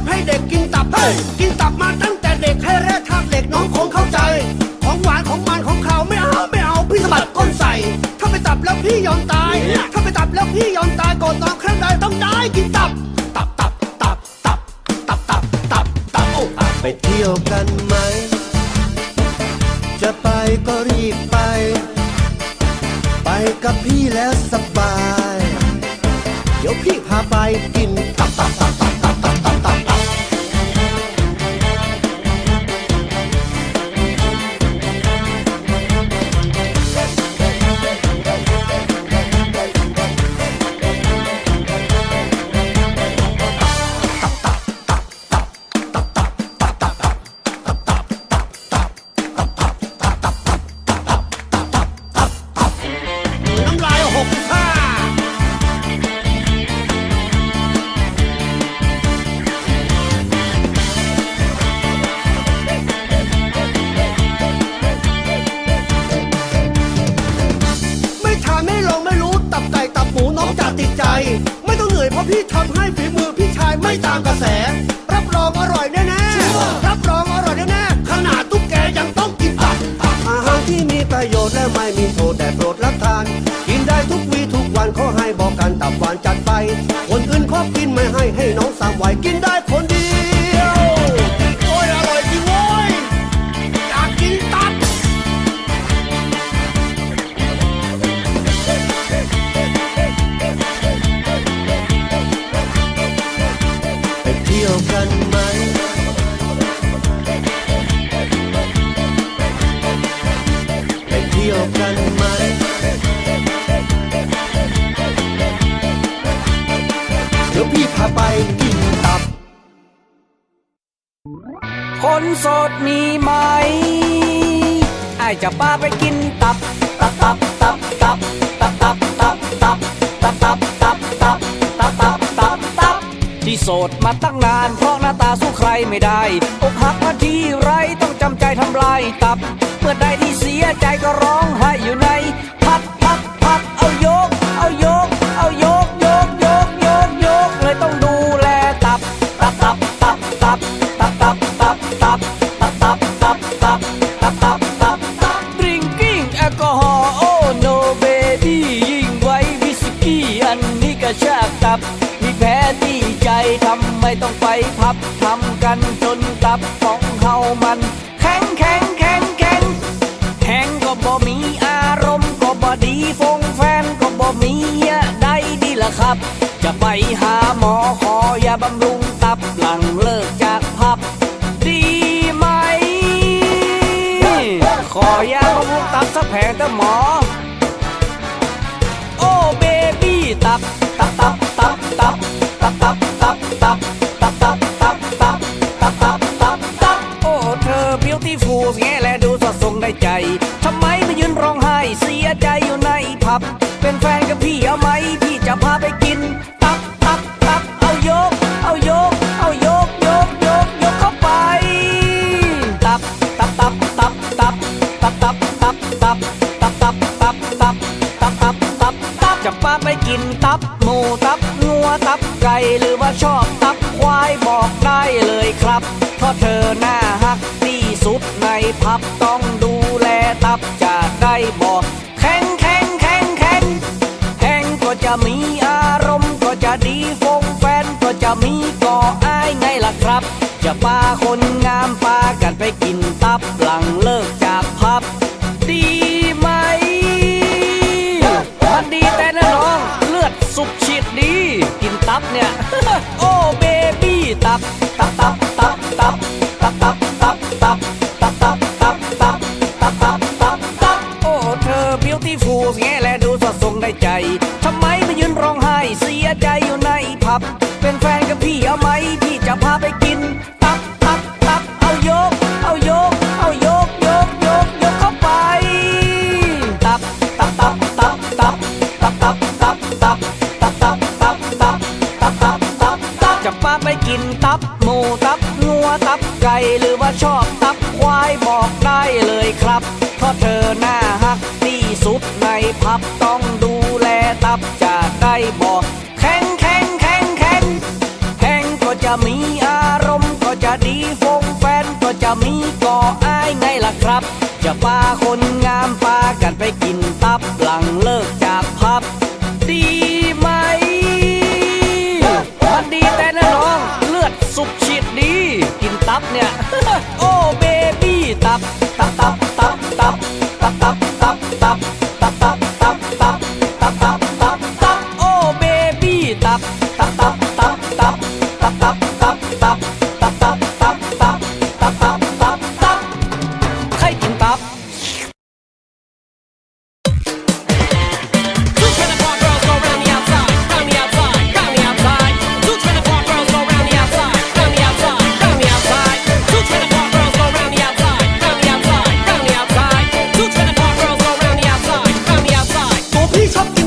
อบให้เด็กกินตับเฮ้ยกินตับมาตั้งแต่เด็กให้แร่ธาตุเหล็กน้องคงเข้าใจ ของหวานของมันของเขาไม่เอาไม่เอาพี่สะบัดก้นใส่ ถ้าไปตับแล้วพี่ยอมตาย ถ้าไปตับแล้วพี่ยอมตายก่อนนอนครั้งใดต้องได้กินตับ ตับตับตับตับตับตับตับตับโอ้ไปเที่ยวกันไหม จะไปก็รีบไป ไปกับพี่แล้วสบาย เดี๋ยวพี่พาไปกินตับตับตับตับ พี่ชายไม่ตามกระแส รับรองอร่อยแน่ๆรับรองอร่อยแน่ๆขนาดตุ๊กแกยังต้องกินตับตับอาหารที่มีประโยชน์และไม่มีโทษแต่โปรดรับทาน กินได้ทุกวีทุกวันขอให้บอกกันตับหวานจัดไป คนอื่นขอกินไม่ให้ให้น้อง ดี๋ยวพี่พาไปกินตับ คนโสดมีไหมไอจะพาไปกินตับ ตับตับตับตับตับตับตับตับตับตับตับตับตับตับตับตับที่โสดมาตั้งนานเพราะหน้าตาสู้ใครไม่ได้อกหักมาทีไรต้องจำใจทำลายตับ เมื่อใดที่เสียใจก็ร้องไห้อยู่ใน ทำไมต้องไปพับทำกันจนตับของเฮามัน แข็งแข็งแข็งแข็งแหงก็บ่มีอารมณ์ก็บ่ดีฟงแฟนก็บ่มีอะได้ดีละครับ จะไปหาหมอขอยาบำรุงตับหลังเลิกจากพับ ดีไหม ขอยาบำรุงตับสักแผงเถอะหมอ ราะเธอหน้าหักที่สุดในพับต้องดูแลตับจะได้บอกแข็งแข็งแข็งแข็งแข็งก็จะมีอารมณ์ก็จะดีฟงแฟนก็จะมีก่ออายไงล่ะครับ จะปาคนงามปากันไปกิน แง่และดูสดทรงได้ใจ ทำไมมายืนร้องไห้เสียใจอยู่ในผับ เป็นแฟนกับพี่เอาไหมพี่จะพาไปกิน ตับตับตับเอายก เอายก เอายกยกยกยกเข้าไป ตับตับตับตับตับตับตับตับตับตับตับตับตับตับตับตับตับจะพาไปกินตับหมูตับงัวตับไก่หรือว่าชอบ พับต้องดูแลตับจะได้บอกแข็งแข็งแข็งแข็งแห้งก็จะมีอารมณ์ก็จะดีฟงแฟนก็จะมีก่ออายไงล่ะครับ จะพาคนงามพากันไปกินตับหลังเลิกจากพับ ดีไหมมันดีแต่นะน้องเลือดสุกฉีดดี กินตับเนี่ย โอ้ 一场。